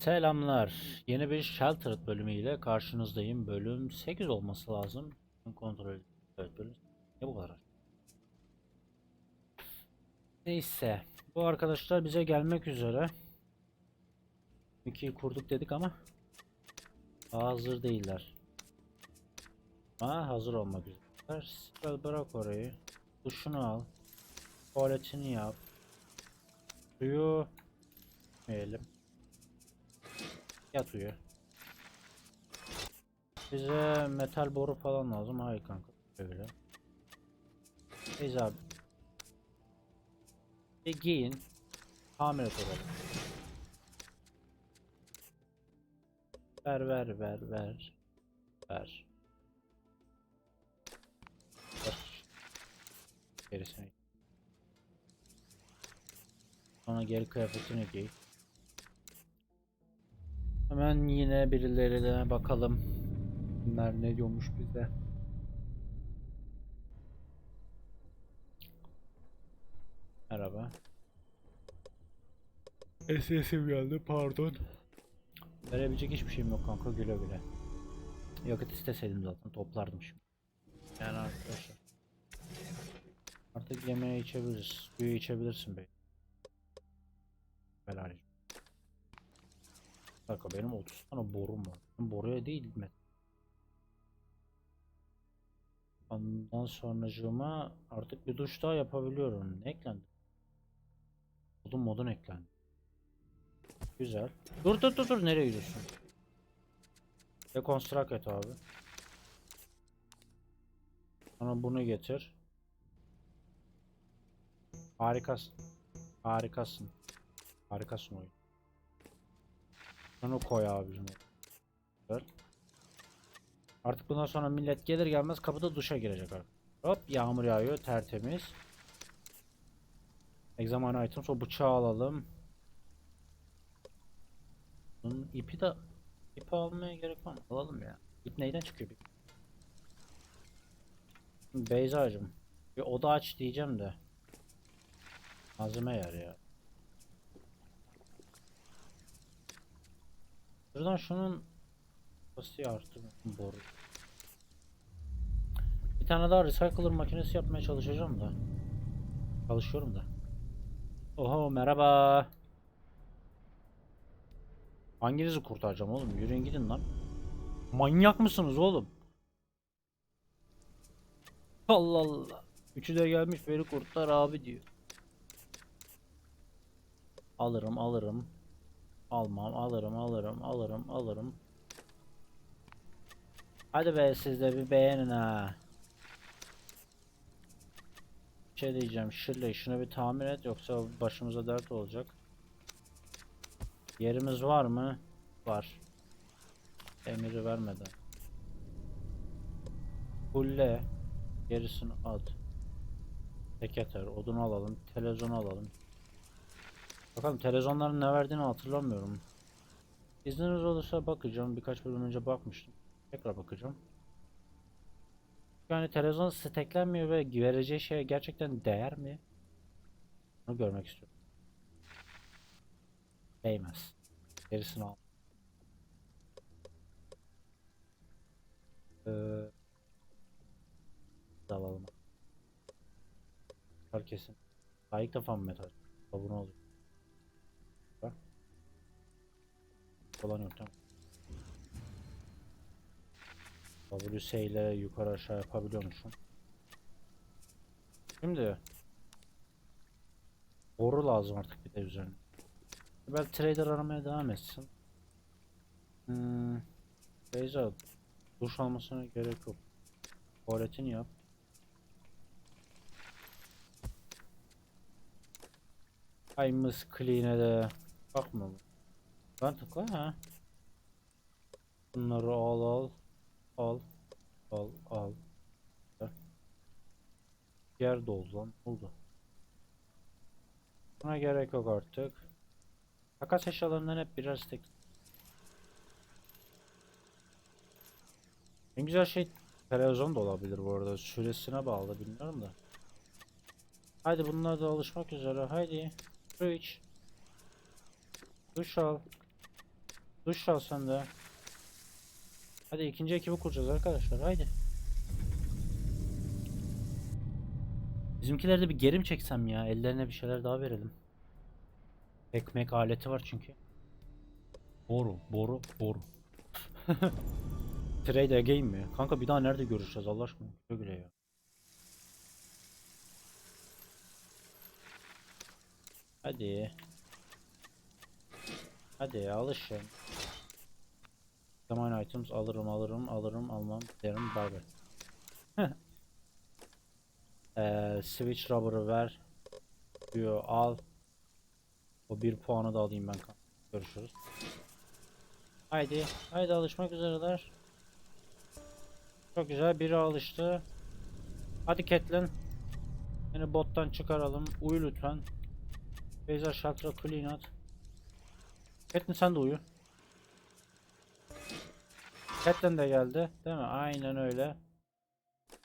Selamlar. Yeni bir Sheltered bölümüyle karşınızdayım. Bölüm 8 olması lazım. Kontrol. Evet bölüm. Ne bu kadar? Neyse. Bu arkadaşlar bize gelmek üzere. İkiyi kurduk dedik ama hazır değiller. Ama hazır olmak üzere. Sibel bırak orayı. Duşunu al. Tuvaletini yap. Suyu Meyelim. Yat uyu. Bize metal boru falan lazım. Hayır kanka. Böyle. Neyse abi. Bir giyin. Tamir et orayı. Ver ver ver ver. Ver. Ver. Gerisini. Sonra geri kıyafetini giy. Hemen yine birilerine bakalım. Bunlar ne diyormuş bize. Merhaba. SS'im geldi pardon. Verebilecek hiçbir şeyim yok kanka güle güle. Yakıt isteseydim zaten toplardım şimdi. Yani arkadaşlar. Artık yemeğe içebiliriz. Suyu içebilirsin bey. Helal. Dakika benim 30 tane borum var. Ben boruya değil mi? Ondan sonracığıma artık bir duş daha yapabiliyorum. Ne eklendi? Modun modun eklendi. Güzel. Dur dur dur dur nereye gidiyorsun? Dekonstrakt et abi. Sonra bunu getir. Harikasın. Harikasın. Harikasın oyun. Şunu koy abicim. Güzel. Artık bundan sonra millet gelir gelmez kapıda duşa girecek artık. Hop yağmur yağıyor tertemiz. Examine items o bıçağı alalım. Bunun ipi de ipi almaya gerek var mı? Alalım ya. İp neyden çıkıyor bir? Beyza'cım bir oda aç diyeceğim de. Malzeme yer ya. Şuradan şunun kapasiteyi arttır boru. Bir tane daha recycler makinesi yapmaya çalışacağım da. Çalışıyorum da. Oho merhaba. Hanginizi kurtaracağım oğlum? Yürüyün gidin lan. Manyak mısınız oğlum? Allah Allah. Üçü de gelmiş beni kurtar abi diyor. Alırım alırım. Almam alırım alırım alırım alırım. Hadi be siz de bir beğenin ha. Bir şey diyeceğim. Şirley şunu bir tamir et yoksa başımıza dert olacak. Yerimiz var mı? Var. Emiri vermeden. Kulle. Gerisini at. Teketer. Odunu alalım. Televizyonu alalım. Bakalım televizyonların ne verdiğini hatırlamıyorum. İzniniz olursa bakacağım. Birkaç bölüm önce bakmıştım. Tekrar bakacağım. Yani televizyon steklenmiyor ve vereceği şeye gerçekten değer mi? Bunu görmek istiyorum. Değmez. Gerisini al. Ee, alalım. Herkesin. İlk defa mı metal? Abone oluyor. Olan yok tamam. WS ile yukarı aşağı yapabiliyormuşum. Şimdi boru lazım artık bir de üzerine. Ben trader aramaya devam etsin. Hmm, Beyza duş almasına gerek yok. Tuvaletini yap. Ay mıs clean'e de bakma. Ben tıkla ha. Bunları al al. Al. Al al. Yer doldu lan. Oldu. Buna gerek yok artık. Takas eşyalarından hep birer stek. En güzel şey televizyon da olabilir bu arada. Süresine bağlı bilmiyorum da. Haydi bunlar da alışmak üzere. Haydi. Su iç. Duş al. Duş al sen de. Hadi ikinci ekibi kuracağız arkadaşlar. Haydi. Bizimkileri de bir geri mi çeksem ya? Ellerine bir şeyler daha verelim. Ekmek aleti var çünkü. Boru, boru, boru. Trade again mi? Kanka bir daha nerede görüşeceğiz Allah aşkına? Güle güle ya. Hadi. Hadi alışın. Zaman items alırım alırım alırım almam derim bay. Eee switch rubber'ı ver. Diyor al. O bir puanı da alayım ben. Görüşürüz. Haydi. Haydi alışmak üzereler. Çok güzel. Biri alıştı. Hadi Catelyn. Seni bottan çıkaralım. Uyu lütfen. Beyza Shatra clean at. Catelyn sen de uyu. Catelyn de geldi. Değil mi? Aynen öyle.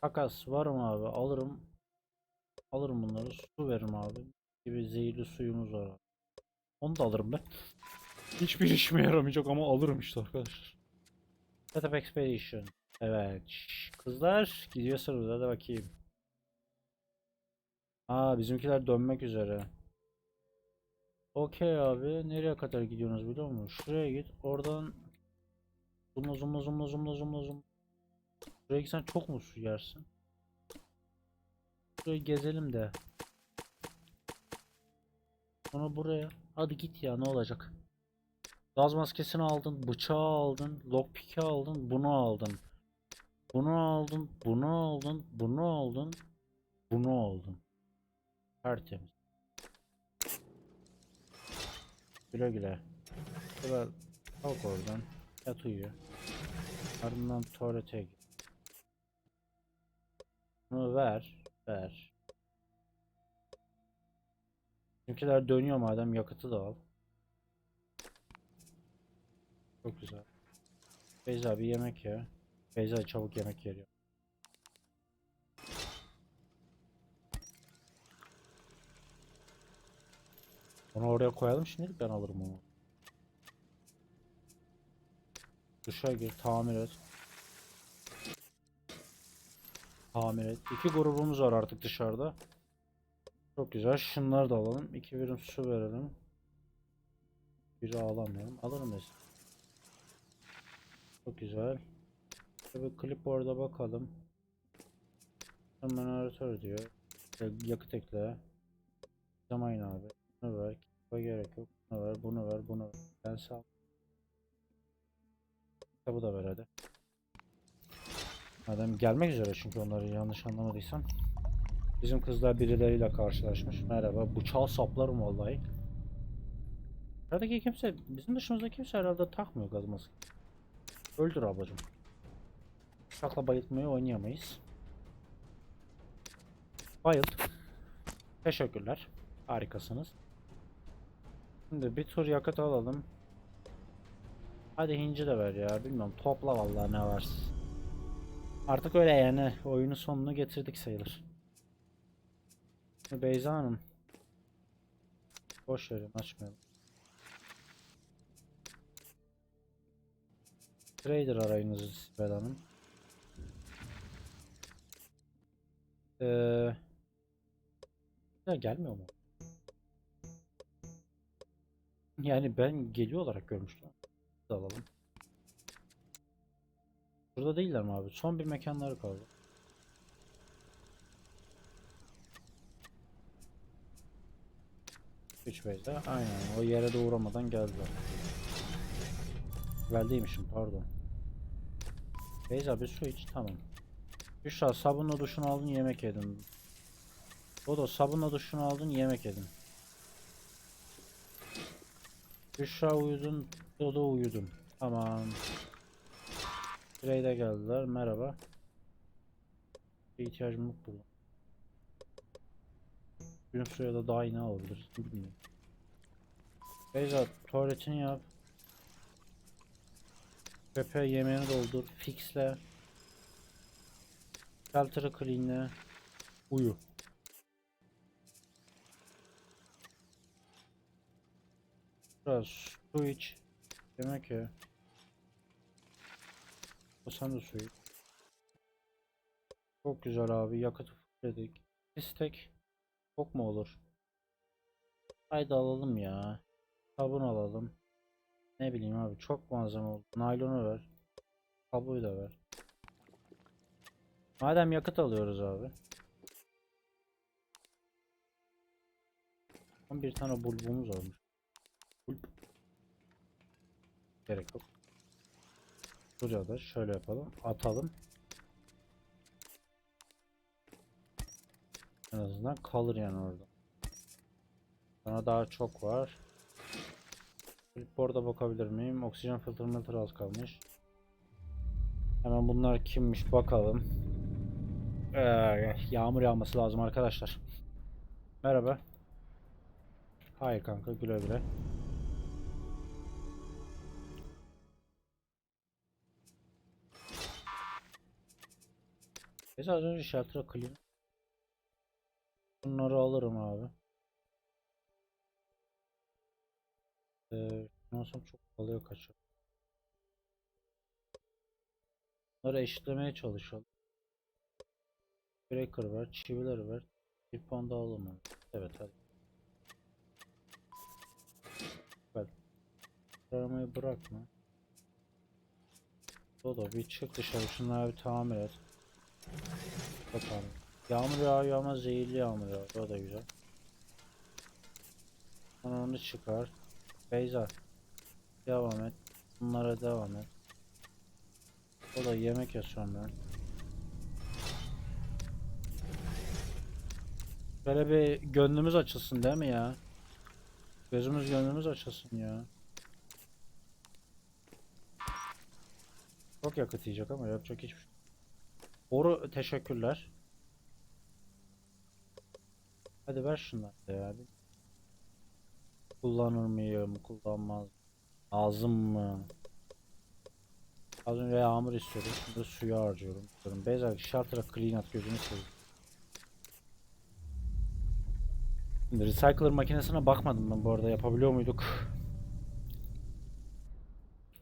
Takas varım abi. Alırım. Alırım bunları. Su veririm abi. Gibi zehirli suyumuz var. abi. Onu da alırım ben. Hiçbir işime yaramayacak ama alırım işte arkadaşlar. Setup Expedition. Evet. Kızlar gidiyorsunuz hadi bakayım. Aa bizimkiler dönmek üzere. Okey abi. Nereye kadar gidiyorsunuz biliyor musun? Şuraya git. Oradan zoomla zoomla zoomla zoomla zoomla zoom. Şuraya gitsen çok mu su yersin? Şurayı gezelim de. Sonra buraya. Hadi git ya ne olacak? Gaz maskesini aldın, bıçağı aldın, lockpick'i aldın, bunu aldın. Bunu aldın, bunu aldın, bunu aldın, bunu aldın. Tertemiz. Güle güle. Şöyle kalk oradan. Yat uyu. Ardından tuvalete git. Bunu ver. Ver. Bizimkiler dönüyor madem yakıtı da al. Çok güzel. Beyza bir yemek ye. Beyza çabuk yemek geliyor. Onu oraya koyalım şimdilik ben alırım onu. Duşa gir tamir et. Tamir et. İki grubumuz var artık dışarıda. Çok güzel. Şunları da alalım. İki birim su verelim. Biri alamıyorum. Alırım mesela. Çok güzel. Tabi klip orada bakalım. Aratör diyor. Ya- Yakıt ekle. Zaman abi. Bunu ver. Kitab'a gerek yok. Bunu ver, bunu ver, bunu ver. Ben sağ. Kitabı da ver hadi. Madem gelmek üzere çünkü onları yanlış anlamadıysam. Bizim kızlar birileriyle karşılaşmış. Merhaba. Bıçağı saplarım vallahi. Buradaki kimse, bizim dışımızda kimse herhalde takmıyor gaz maske. Öldür ablacım. Uçakla bayıltmayı oynayamayız. Bayılt. Teşekkürler. Harikasınız. Şimdi bir tur yakıt alalım. Hadi hinci de ver ya. Bilmiyorum. Topla vallahi ne varsa. Artık öyle yani. Oyunun sonunu getirdik sayılır. Şimdi Beyza Hanım. Boş verin açmayalım. Trader arayınızı Sibel Hanım. Ee, ya gelmiyor mu? Yani ben geliyor olarak görmüştüm. De alalım. Burada değiller mi abi? Son bir mekanları kaldı. Üç beyde. Aynen. O yere de uğramadan geldiler. Geldiymişim pardon. Beyza bir su iç tamam. Büşra sabunla duşunu aldın yemek yedin. Dodo sabunla duşunu aldın yemek yedin. Büşra uyudun, Dodo uyudun. Tamam. Bireyde geldiler. Merhaba. Bir ihtiyacım yok burada. Gün suya da daha iyi ne alabiliriz bilmiyorum. Beyza tuvaletini yap. Köpeğe yemeğini doldur. Fixle. Shelter'ı cleanle. Uyu. Biraz su iç. Demek ki. De suyu. Çok güzel abi. Yakıt dedik. İstek. Çok mu olur? Haydi alalım ya. Sabun alalım. Ne bileyim abi çok malzeme oldu. Naylonu ver. Kabloyu da ver. Madem yakıt alıyoruz abi. Bir tane bulbumuz olmuş. Bulb. Gerek yok. Şuraya da şöyle yapalım. Atalım. En azından kalır yani orada. Bana daha çok var. Orada bakabilir miyim? Oksijen filtre filtre az kalmış. Hemen bunlar kimmiş bakalım. Ee, yağmur yağması lazım arkadaşlar. Merhaba. Hayır kanka güle güle. Biz az önce shelter'a clean. Bunları alırım abi. Ee, çok kalıyor kaçıyor. Bunları eşitlemeye çalışalım. Breaker ver, çiviler ver. Bir puan daha alalım. Evet hadi. Bak. Aramayı bırakma. Dodo bir çık dışarı şunları bir tamir et. Bakalım. Yağmur yağıyor ama zehirli yağmur yağıyor. O da güzel. Sonra onu çıkar. Beyza. Devam et. Bunlara devam et. O da yemek yaşıyorum ben. Böyle bir gönlümüz açılsın değil mi ya? Gözümüz gönlümüz açılsın ya. Çok yakıt yiyecek ama yapacak hiçbir şey. Boru teşekkürler. Hadi ver şunları ya. Kullanır mıyım? Kullanmaz. Lazım mı? Az önce yağmur istiyordum. Şimdi suyu harcıyorum. Beyza shelter'a clean at gözünü seveyim. Şimdi recycler makinesine bakmadım ben bu arada yapabiliyor muyduk?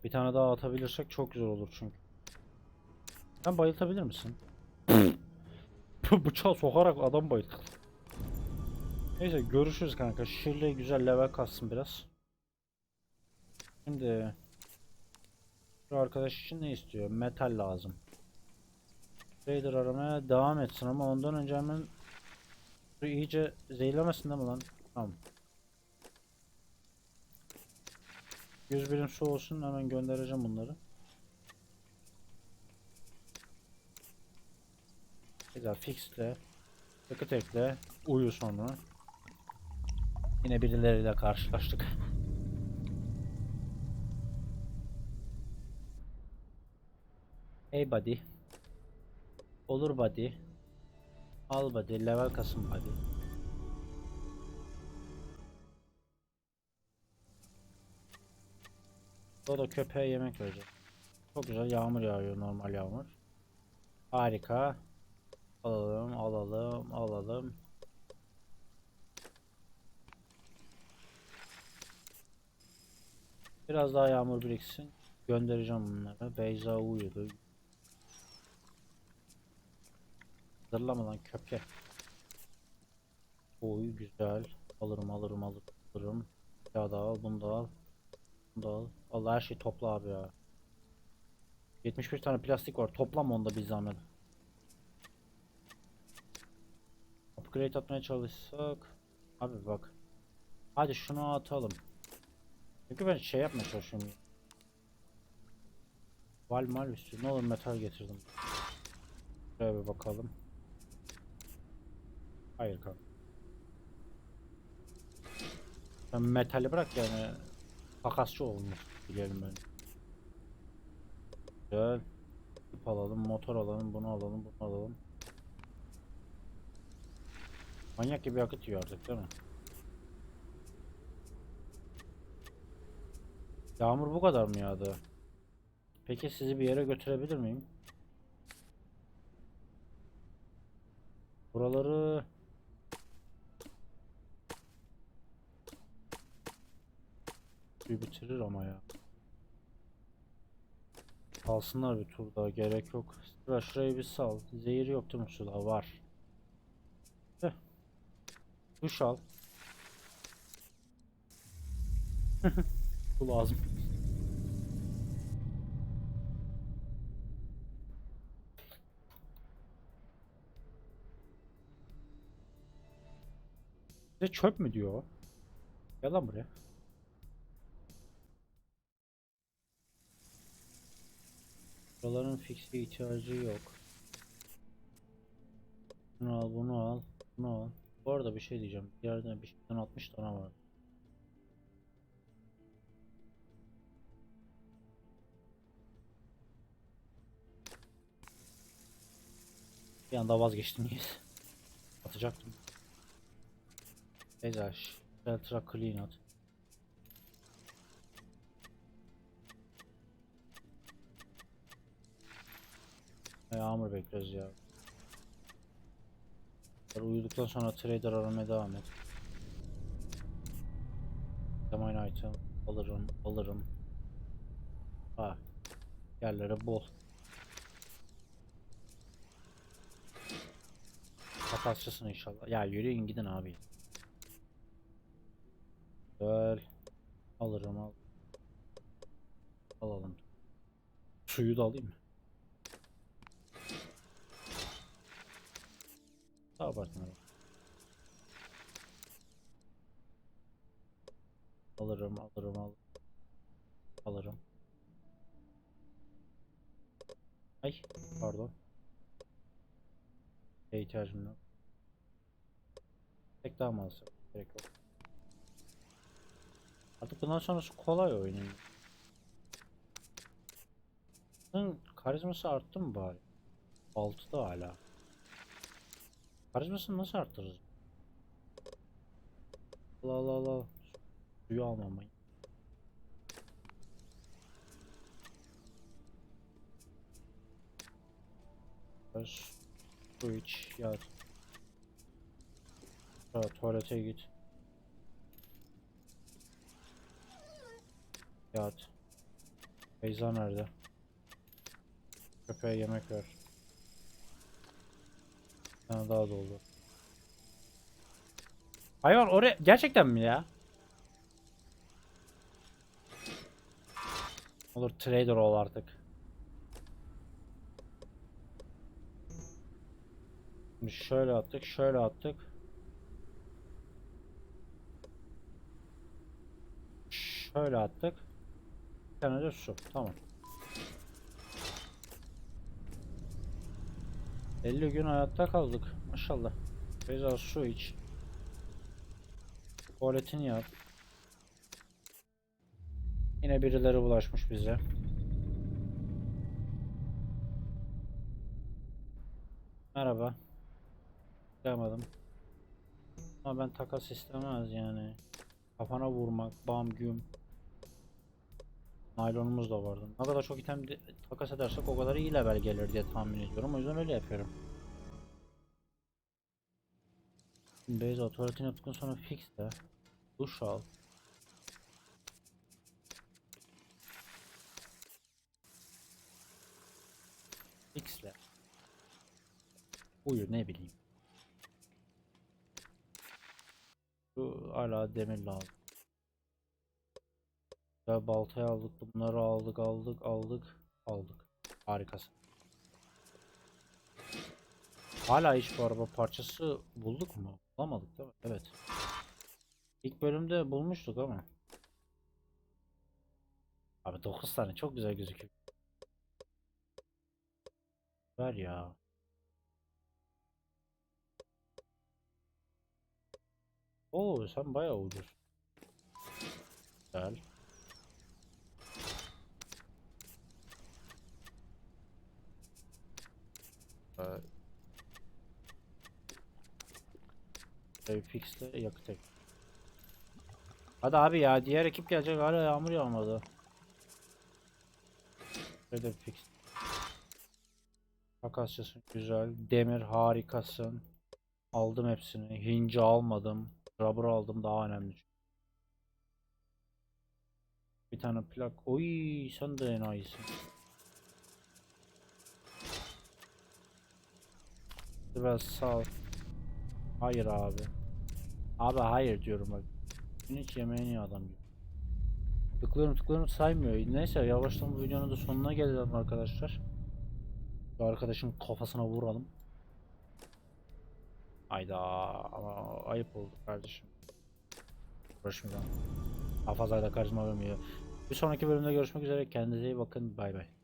Bir tane daha atabilirsek çok güzel olur çünkü. Sen bayıltabilir misin? Bıçağı sokarak adam bayılttı. Neyse görüşürüz kanka. Shirley güzel level kassın biraz. Şimdi şu arkadaş için ne istiyor? Metal lazım. Trader aramaya devam etsin ama ondan önce hemen iyice zehirlemesin değil mi lan? Tamam. 100 birim su olsun hemen göndereceğim bunları. Güzel fixle. Tıkı ekle. Uyu sonra. Yine birileriyle karşılaştık. Hey buddy. Olur buddy. Al buddy. Level kasım buddy. O da köpeğe yemek verecek. Çok güzel yağmur yağıyor normal yağmur. Harika. Alalım, alalım, alalım. Biraz daha yağmur biriksin. Göndereceğim bunları. Beyza uyudu. Hazırlama lan köpek. Oy güzel. Alırım alırım alırım. alırım. Ya da al bunu da al. Bunu da al. Allah her şeyi topla abi ya. 71 tane plastik var. Toplam onda bir zahmet. Upgrade atmaya çalışsak. Abi bak. Hadi şunu atalım. Çünkü ben şey yapmaya çalışıyorum. Val mal üstü. Ne olur metal getirdim. Şuraya bir bakalım. Hayır kanka. Sen metali bırak yani. Takasçı olmuş. Bilelim ben. Güzel. Alalım, motor alalım, bunu alalım, bunu alalım. Manyak gibi yakıt yiyor artık değil mi? Yağmur bu kadar mı yağdı? Peki sizi bir yere götürebilir miyim? Buraları bir bitirir ama ya. Salsınlar bir tur daha gerek yok. Şurayı bir sal. Zehir yok değil mi suda? Var. Duş al. Bu lazım. Bize çöp mü diyor o? Gel lan buraya. Buraların fixe ihtiyacı yok. Bunu al, bunu al, bunu al. Bu arada bir şey diyeceğim. Bir yerden bir şeyden 60 tane var. Bir anda vazgeçtim yes. Atacaktım. Ezaş. Ultra clean at. Yağmur bekliyoruz ya. Uyuduktan sonra trader aramaya devam et. Zaman item alırım alırım. Ha. Yerlere bol. Takasçısın inşallah. Ya yürüyün gidin abi. Güzel. Alırım al. Alalım. Suyu da alayım mı? Daha abartma. Alırım, alırım, al. Alırım. Ay, pardon. Şeye ihtiyacım yok. Tek daha mı alsak? Gerek yok. Artık bundan sonrası kolay oyunun. Bunun karizması arttı mı bari? 6'da hala. Karizmasını nasıl arttırırız? Allah Allah Allah. Suyu almamayı. Su iç. Yat. Sonra tuvalete git. Yat. Beyza nerede? Köpeğe yemek ver. Tane daha doldu. Hayvan oraya gerçekten mi ya? Olur trader ol artık. Şimdi şöyle attık, şöyle attık. Şöyle attık. Bir tane de su. Tamam. 50 gün hayatta kaldık. Maşallah. Beyza su iç. Tuvaletini yap. Yine birileri bulaşmış bize. Merhaba. Yapmadım. Ama ben takas istemez yani. Kafana vurmak, bam güm. Naylonumuz da vardı. Ne kadar çok item takas edersek o kadar iyi level gelir diye tahmin ediyorum. O yüzden öyle yapıyorum. Beyza tuvaletini yaptıktan sonra fix de. Duş al. X'le. Uyu ne bileyim. Bu hala demir lazım. Ya baltayı aldık, bunları aldık, aldık, aldık, aldık. Harikasın. Hala hiç bu araba parçası bulduk mu? Bulamadık değil mi? Evet. İlk bölümde bulmuştuk ama. Abi 9 tane çok güzel gözüküyor. Ver ya. Oo sen bayağı ucuz. Güzel. Ee, Tabii fixle yakıt ek. Hadi abi ya diğer ekip gelecek hala yağmur yağmadı. Şöyle bir fix. Güzel. Demir harikasın. Aldım hepsini. Hinci almadım. Rubber aldım daha önemli. Bir tane plak. Oy sen de enayisin. Biraz sağ. Hayır abi. Abi hayır diyorum bak. Gün hiç yemeğini adam gibi. Tıklıyorum tıklıyorum saymıyor. Neyse yavaştan bu videonun da sonuna gelelim arkadaşlar. Şu arkadaşın kafasına vuralım. Hayda ama ayıp oldu kardeşim. Uğraşmayacağım. Da karizma vermiyor. Bir sonraki bölümde görüşmek üzere. Kendinize iyi bakın. Bay bay.